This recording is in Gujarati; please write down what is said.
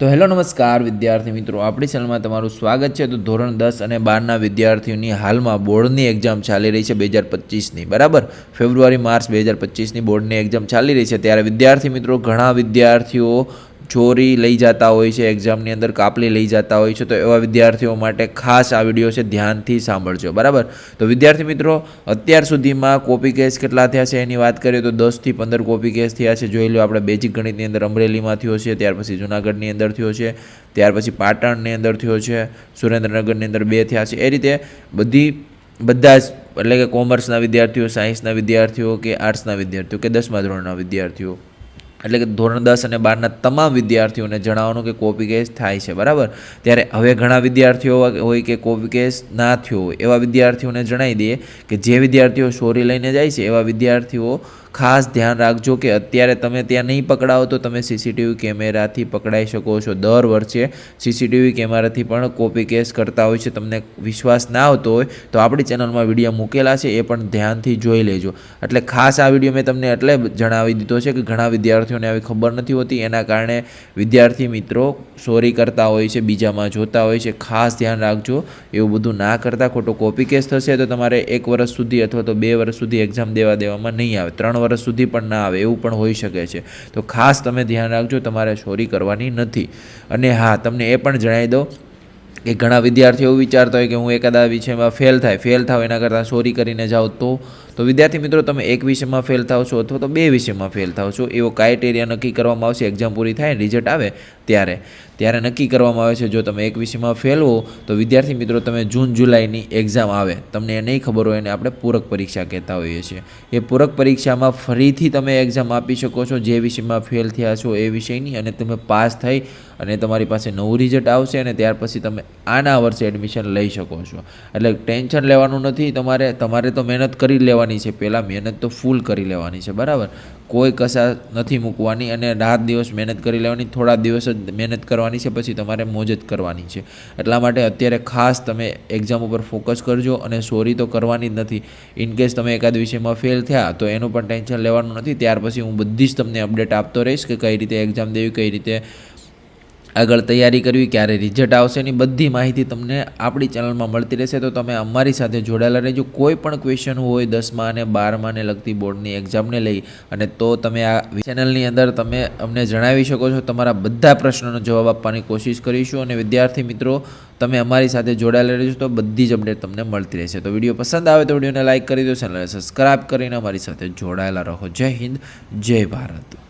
તો હેલો નમસ્કાર વિદ્યાર્થી મિત્રો, આપણી ચેનલમાં તમારું સ્વાગત છે. તો ધોરણ દસ અને બારના વિદ્યાર્થીઓની હાલમાં બોર્ડની એક્ઝામ ચાલી રહી છે બે હજાર પચીસની, બરાબર? ફેબ્રુઆરી, માર્ચ બે હજાર પચીસની બોર્ડની એક્ઝામ ચાલી રહી છે. ત્યારે વિદ્યાર્થી મિત્રો, ઘણા વિદ્યાર્થીઓ ચોરી લઈ જતા હોય છે એક્ઝામની અંદર કાપલી લઈ જતા હોય છે, તો એવા વિદ્યાર્થીઓ માટે ખાસ આ વીડિયો છે, ધ્યાનથી સાંભળજો, બરાબર? તો વિદ્યાર્થી મિત્રો, અત્યાર સુધીમાં કોપી કેસ કેટલા થયા છે એની વાત કરીએ તો દસથી પંદર કોપી કેસ થયા છે, જોઈ લો આપણે બેઝિક ગણિતની અંદર અમરેલીમાં થયો છે, ત્યાર પછી જુનાગઢની અંદર થયો છે, ત્યાર પછી પાટણની અંદર થયો છે, સુરેન્દ્રનગરની અંદર બે થયા છે, એ રીતે બધી, બધા જ એટલે કે કોમર્સના વિદ્યાર્થીઓ સાયન્સના વિદ્યાર્થીઓ કે આર્ટ્સના વિદ્યાર્થીઓ કે દસમા ધોરણના વિદ્યાર્થીઓ એટલે કે ધોરણ દસ અને બારના તમામ વિદ્યાર્થીઓને જણાવવાનું કે કોપી કેસ થાય છે, બરાબર? ત્યારે હવે ઘણા વિદ્યાર્થીઓ હોય કે કોપી કેસ ના થયો હોય, એવા વિદ્યાર્થીઓને જણાવી દઈએ કે જે વિદ્યાર્થીઓ સોરી લઈને જાય છે, એવા વિદ્યાર્થીઓ ખાસ ધ્યાન રાખજો કે અત્યારે તમે ત્યાં નહીં પકડાવો તો તમે સીસીટીવી કેમેરાથી પકડાઈ શકો છો. દર વર્ષે સીસીટીવી કેમેરાથી પણ કોપી કેસ કરતા હોય છે. તમને વિશ્વાસ ના આવતો હોય તો આપણી ચેનલમાં વીડિયો મૂકેલા છે એ પણ ધ્યાનથી જોઈ લેજો. એટલે ખાસ આ વીડિયો મેં તમને એટલે જણાવી દીધો છે કે ઘણા વિદ્યાર્થીઓને આવી ખબર નથી હોતી. એના કારણે વિદ્યાર્થી મિત્રો ચોરી કરતા હોય છે, બીજામાં જોતા હોય છે. ખાસ ધ્યાન રાખજો. એવું બધું ના કરતા. ખોટો કોપી કેસ થશે તો તમારે એક વર્ષ સુધી અથવા તો બે વર્ષ સુધી એક્ઝામ દેવા દેવામાં નહીં આવે. ત્રણ વર્ષ સુધી પણ ના આવે, એવું પણ હોઈ શકે છે. તો ખાસ તમે ધ્યાન રાખજો, તમારે ચોરી કરવાની નથી. અને હા, તમને એ પણ જણાવી દઉં કે ઘણા વિદ્યાર્થીઓ વિચારતા હોય કે હું એકાદા વિષયમાં ફેલ થાય ફેલ થાવ એના કરતાં ચોરી કરીને જાઉં તો તો વિદ્યાર્થી મિત્રો, તમે એક વિષયમાં ફેલ થાવ છો અથવા તો બે વિષયમાં ફેલ થાવ છો, એવો ક્રાઇટેરિયા નક્કી કરવામાં આવશે એક્ઝામ પૂરી થાય રિઝલ્ટ આવે ત્યારે. ત્યારે નક્કી કરવામાં આવે છે, જો તમે એક વિષયમાં ફેલ હો, તો વિદ્યાર્થી મિત્રો, તમે જૂન જુલાઈની એક્ઝામ આવે. તમને એ નહીં ખબર હોય, એને આપણે પૂરક પરીક્ષા કહેતા હોઈએ છીએ. એ પૂરક પરીક્ષામાં ફરીથી તમે એક્ઝામ આપી શકો છો, જે વિષયમાં ફેલ થયા છો એ વિષયની, અને તમે પાસ થઈ અને તમારી પાસે નવું રિઝલ્ટ આવશે અને ત્યાર પછી તમે આના વર્ષે એડમિશન લઈ શકો છો. એટલે ટેન્શન લેવાનું નથી, તમારે તમારે તો મહેનત કરી લેવાની છે, પહેલાં મહેનત તો ફૂલ કરી લેવાની છે, બરાબર? કોઈ કશા નથી મૂકવાની અને રાત દિવસ મહેનત કરી લેવાની, થોડા દિવસ જ મહેનત કરવાની છે, પછી તમારે મોજ જ કરવાની છે. એટલા માટે અત્યારે ખાસ તમે એક્ઝામ ઉપર ફોકસ કરજો અને સોરી તો કરવાની જ નથી. ઇનકેસ તમે એકાદ વિષયમાં ફેલ થયા, તો એનું પણ ટેન્શન લેવાનું નથી. ત્યાર પછી હું બધી જ તમને અપડેટ આપતો રહીશ કે કઈ રીતે એક્ઝામ દેવી, કઈ રીતે આગળ તૈયારી કરવી, ક્યારે રિઝલ્ટ આવશે એની બધી માહિતી તમને આપણી ચેનલમાં મળતી રહેશે. તો તમે અમારી સાથે જોડાયેલા રહેજો. કોઈ પણ ક્વેશ્ચન હોય દસમા અને બારમાને લગતી બોર્ડની એક્ઝામને લઈ અને તો તમે આ ચેનલની અંદર તમે અમને જણાવી શકો છો. તમારા બધા પ્રશ્નોનો જવાબ આપવાની કોશિશ કરીશું અને વિદ્યાર્થી મિત્રો, તમે અમારી સાથે જોડાયેલા રહેજો તો બધી જ અપડેટ તમને મળતી રહેશે. તો વીડિયો પસંદ આવે તો વિડીયોને લાઇક કરી દો, ચેનલને સબસ્ક્રાઇબ કરીને અમારી સાથે જોડાયેલા રહો. જય હિન્દ, જય ભારત.